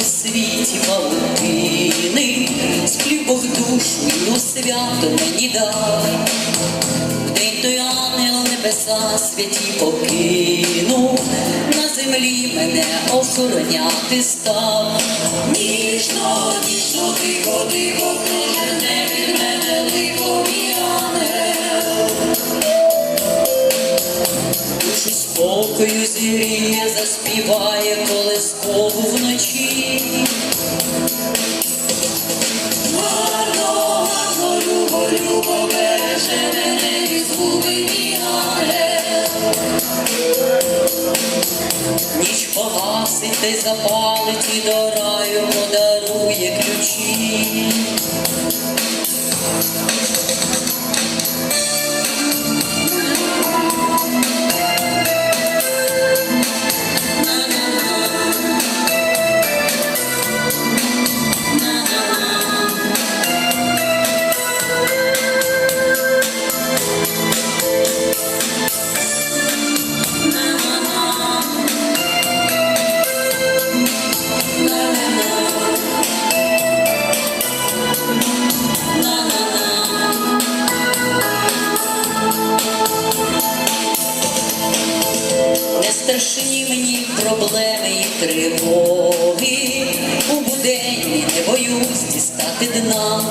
у світі павутини, сплів Бог душу і свято мені дай. В день той ангел небеса святі покинув, на землі мене охороняти став. Ніжно, ніжно, ти тихо, спокою зігріє, заспіває колискову вночі. Гарно, гарно, любо, любо, береже. Ніч погасить та й запалить і до раю подарує ключі. Страшні мені проблеми і тривоги, у буденні не боюсь дістати дна,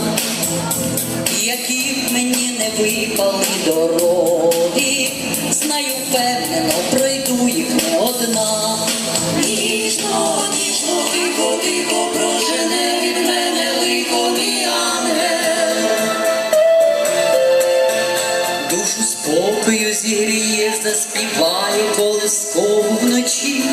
які б мені не випали дороги, знаю впевнено, пройду їх не одна. Ніжно, ніжно, тихо, тихо, Душу спокою зігріє, заспіває колискову вночі.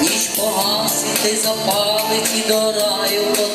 Ніч погасить і запалить і до раю